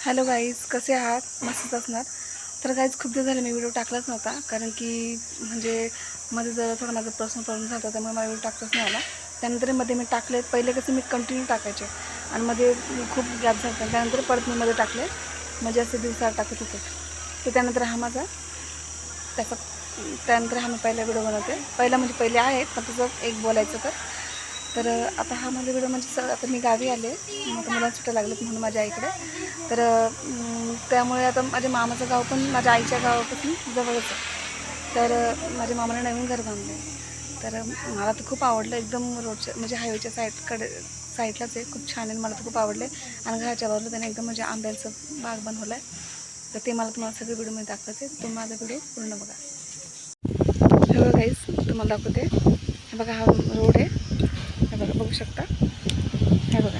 Hello guys कसे आहात? मस्तच असणार. तर गाईज खूप दिवस झाले मी व्हिडिओ टाकलाच नव्हता कारण की म्हणजे मध्ये जर थोडा माझा पर्सनल प्रॉब्लेम झाला होता त्यामुळे मला व्हिडिओ टाकताच नाही आला. त्यानंतरमध्ये मी टाकले पहिले कसं मी कंटिन्यू टाकायचे. आणि मध्ये खूप गॅप झाला त्यानंतर परत मी मध्ये टाकले म्हणजे असे दिवसाला टाकत होते. तर त्यानंतर हा माझा त्याचा त्यानंतर हा मी पहिला व्हिडिओ बनवते. पहिला म्हणजे पहिले आहेत पण त्याचं एक बोलायचं तर. तर आता हा माझा व्हिडिओ म्हणजे स आता मी गावी आले. मग आता मला सुट्ट्या लागल्यात म्हणून माझ्या आईकडे. तर त्यामुळे आता माझ्या मामाचं गाव पण माझ्या आईच्या गावापासून जवळच आहे. तर माझ्या मामाने नवीन घर बांधलं तर मला तर खूप आवडलं एकदम रोडच्या म्हणजे हायवेच्या साईडकडे साईडलाच आहे. खूप छान आहे मला तर खूप आवडले आणि घराच्या बाजूला त्याने एकदम म्हणजे आंब्याचं बाग बनवलं आहे तर ते मला तुम्हाला सगळे व्हिडिओमध्ये दाखवते. तुम्ही माझा व्हिडिओ पूर्ण बघा. सगळं काहीच गाईस तुम्हाला दाखवते. हे बघा हा रोड आहे. बघू शकता. हे बघा.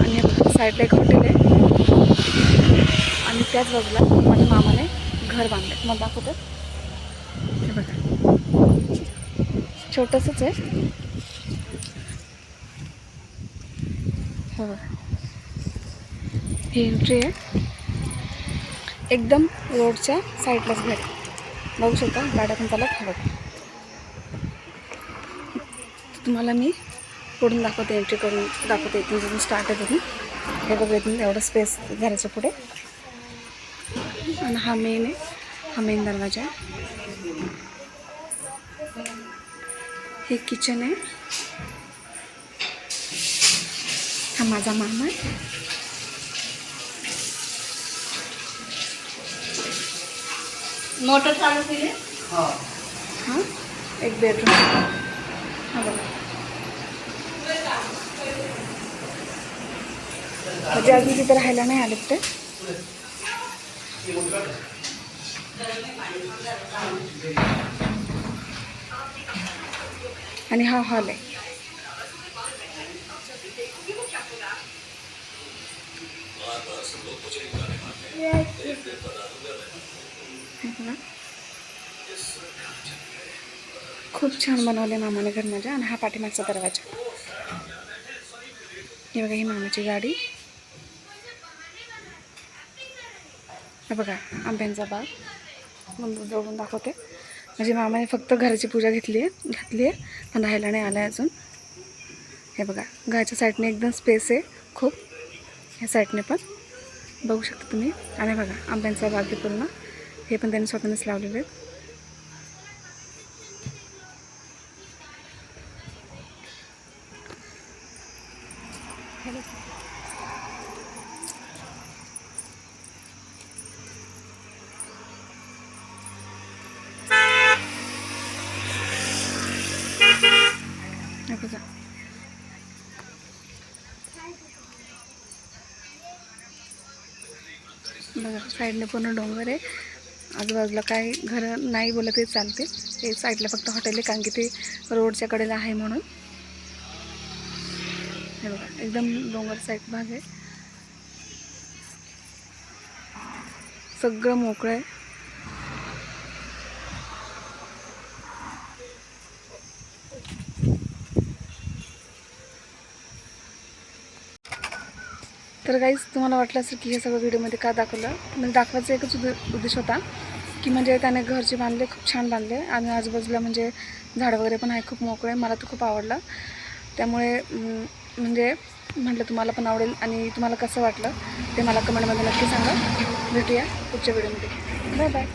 आणि साईडला एक हॉटेल आहे. आणि त्याच बाजूला माझ्या मामाने घर बांधलं आहे मला दाखवतो. हे बघा. छोटंसंच आहे. हो बघा. ही एंट्री आहे. एकदम रोडच्या साईडलाच घर बघू शकता गाड्या पण चालत हे तुम्हाला मी पुढून दाखवते एंट्री करून दाखवते. इथून स्टार्ट आहे तिथून हे बघा इथून एवढं स्पेस घराच्या पुढे. आणि हा मेन आहे हा मेन दरवाजा आहे. हे किचन आहे. हा माझा मामा आहे. मोटर चालू केली हा. एक बेडरूम हा बघा. म्हणजे अजून तिथे राहायला नाही आले ते. आणि हा हॉल आहे. खूप छान बनवले मामाने घर माझ्या आणि हा पाठीमागचा दरवाजा. हे बघा ही मामाची गाडी. हे बघा आंब्यांचा बाग. मग जवळून दाखवते. म्हणजे मामाने फक्त घराची पूजा घेतली आहे घातली आहे. पण राहायला नाही आलं आहे अजून. हे बघा घराच्या साईडने एकदम स्पेस आहे खूप. ह्या साईडने पण. बघू शकता तुम्ही. आणि बघा आंब्यांचा बाग आहे पूर्ण. हे पण त्यांनी स्वतःनेच लावलेले आहेत. हे बघा बघा साईडने पूर्ण डोंगर आहे. आजूबाजूला काय घरं नाही बोलत ते चालते ते साईडला फक्त हॉटेल आहे कारण की ते रोडच्या कडेला आहे म्हणून. हे बघा एकदम डोंगर साईड भाग आहे. सगळं मोकळं आहे. तर काहीच तुम्हाला वाटलं असेल की हे सगळं व्हिडिओमध्ये का दाखवलं? म्हणजे दाखवायचा एकच उद्दे उद्देश होता की म्हणजे त्याने घरचे बांधले खूप छान बांधले. आणि आजूबाजूला म्हणजे झाड वगैरे पण आहे खूप मोकळे. मला तर खूप आवडलं. त्यामुळे म्हणजे म्हटलं तुम्हाला पण आवडेल. आणि तुम्हाला कसं वाटलं ते मला कमेंटमध्ये नक्की सांगा. भेटूया पुढच्या व्हिडिओमध्ये बाय बाय